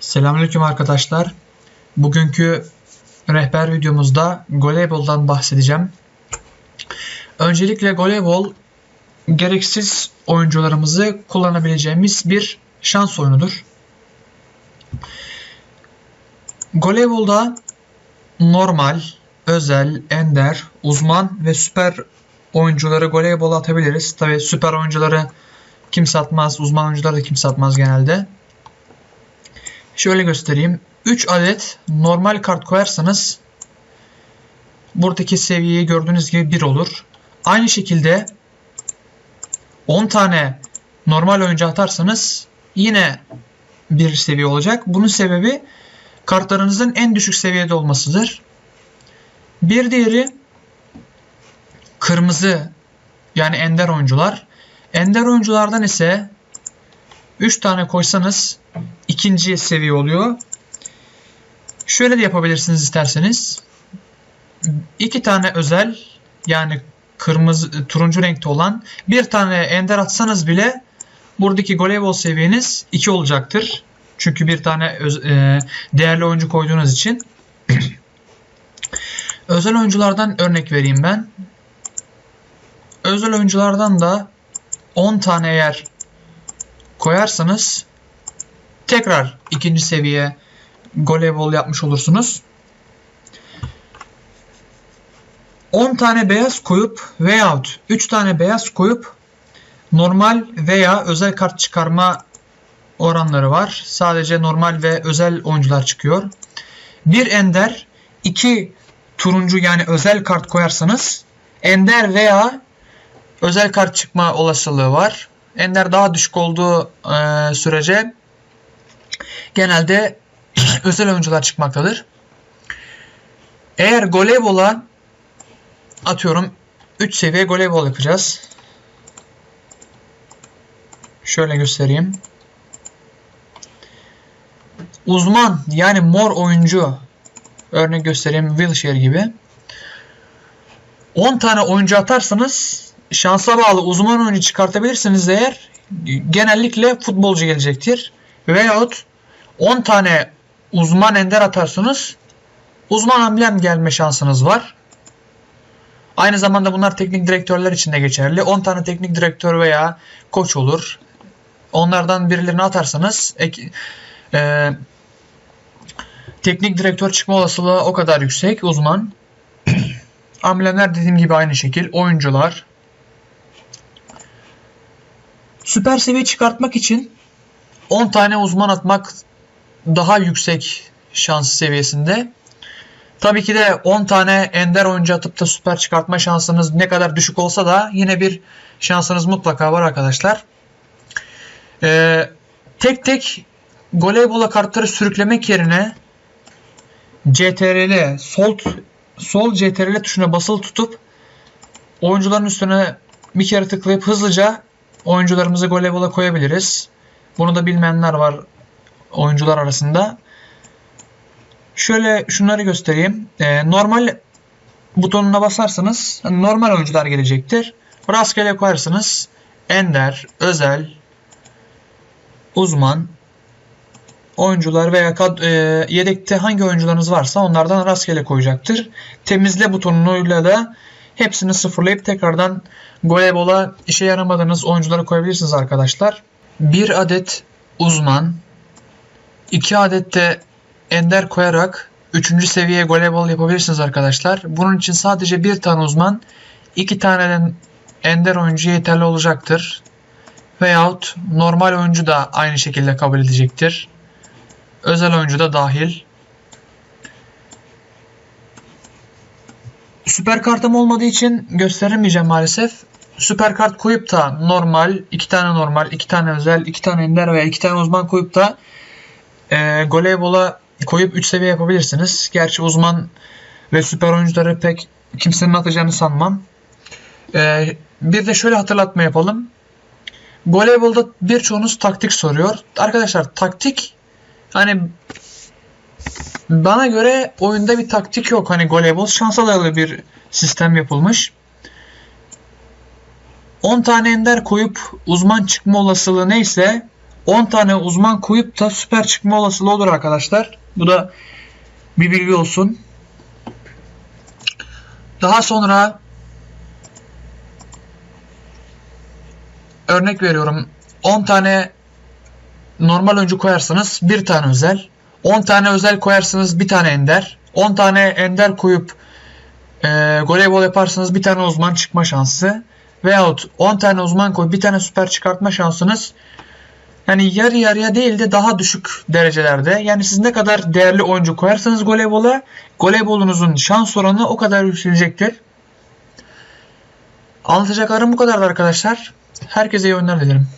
Selamünaleyküm arkadaşlar. Bugünkü rehber videomuzda voleyboldan bahsedeceğim. Öncelikle voleybol gereksiz oyuncularımızı kullanabileceğimiz bir şans oyunudur. Voleybolda normal, özel, ender, uzman ve süper oyuncuları voleybola atabiliriz. Tabi süper oyuncuları kimse atmaz, uzman oyuncuları da kimse atmaz genelde. Şöyle göstereyim. 3 adet normal kart koyarsanız buradaki seviyeyi gördüğünüz gibi 1 olur. Aynı şekilde 10 tane normal oyuncu atarsanız yine bir seviye olacak. Bunun sebebi kartlarınızın en düşük seviyede olmasıdır. Bir diğeri kırmızı yani ender oyuncular. Ender oyunculardan ise 3 tane koysanız ikinci seviye oluyor. Şöyle de yapabilirsiniz isterseniz. İki tane özel yani kırmızı turuncu renkte olan bir tane ender atsanız bile buradaki voleybol seviyeniz 2 olacaktır. Çünkü bir tane öz, e, değerli oyuncu koyduğunuz için. özel oyunculardan örnek vereyim ben. Özel oyunculardan da 10 tane eğer koyarsanız tekrar ikinci seviye voleybol yapmış olursunuz. 10 tane beyaz koyup veyahut 3 tane beyaz koyup normal veya özel kart çıkarma oranları var. Sadece normal ve özel oyuncular çıkıyor. Bir ender, iki turuncu yani özel kart koyarsanız ender veya özel kart çıkma olasılığı var. Ender daha düşük olduğu e, sürece genelde özel oyuncular çıkmaktadır. Eğer voleybola atıyorum 3 seviye voleybol yapacağız. Şöyle göstereyim. Uzman yani mor oyuncu örnek göstereyim Wilshere gibi. 10 tane oyuncu atarsanız şansa bağlı uzman oyuncu çıkartabilirsiniz eğer genellikle futbolcu gelecektir. Veyahut 10 tane uzman ender atarsanız uzman amblem gelme şansınız var. Aynı zamanda bunlar teknik direktörler için de geçerli. 10 tane teknik direktör veya koç olur. Onlardan birilerini atarsanız ek, e, teknik direktör çıkma olasılığı o kadar yüksek uzman. Amblemler dediğim gibi aynı şekil. Oyuncular. Süper seviye çıkartmak için 10 tane uzman atmak daha yüksek şans seviyesinde. Tabii ki de 10 tane ender oyuncu atıp da süper çıkartma şansınız ne kadar düşük olsa da yine bir şansınız mutlaka var arkadaşlar. Ee, tek tek voleybola kartları sürüklemek yerine CTRL sol sol CTRL tuşuna basılı tutup oyuncuların üstüne bir kere tıklayıp hızlıca oyuncularımızı voleybola koyabiliriz. Bunu da bilmeyenler var oyuncular arasında. Şöyle şunları göstereyim. Ee, normal butonuna basarsanız normal oyuncular gelecektir. Rastgele koyarsınız. Ender, özel, uzman oyuncular veya kad, e, yedekte hangi oyuncularınız varsa onlardan rastgele koyacaktır. Temizle butonuyla da hepsini sıfırlayıp tekrardan voleybola işe yaramadığınız oyuncuları koyabilirsiniz arkadaşlar. Bir adet uzman, iki adet de ender koyarak 3. seviye voleybol yapabilirsiniz arkadaşlar. Bunun için sadece bir tane uzman, iki tane ender oyuncu yeterli olacaktır. Veyahut normal oyuncu da aynı şekilde kabul edecektir. Özel oyuncu da dahil. Süper kartım olmadığı için gösteremeyeceğim maalesef. Süper kart koyup da normal, iki tane normal, iki tane özel, iki tane ender veya iki tane uzman koyup da e, voleybola koyup 3 seviye yapabilirsiniz. Gerçi uzman ve süper oyuncuları pek kimsenin atacağını sanmam. E, bir de şöyle hatırlatma yapalım. Voleybolda birçoğunuz taktik soruyor. Arkadaşlar taktik hani bana göre oyunda bir taktik yok. Hani voleybol şansa dayalı bir sistem yapılmış. 10 tane ender koyup uzman çıkma olasılığı neyse 10 tane uzman koyup da süper çıkma olasılığı olur arkadaşlar. Bu da bir bilgi olsun. Daha sonra örnek veriyorum 10 tane normal oyuncu koyarsanız bir tane özel. 10 tane özel koyarsanız bir tane ender. 10 tane ender koyup e, voleybol yaparsanız bir tane uzman çıkma şansı. Veyahut 10 tane uzman koyup bir tane süper çıkartma şansınız yani yarı yarıya değil de daha düşük derecelerde. Yani siz ne kadar değerli oyuncu koyarsanız voleybola, voleybolunuzun şans oranı o kadar yükselecektir. Anlatacaklarım bu kadardı arkadaşlar. Herkese iyi oyunlar dilerim.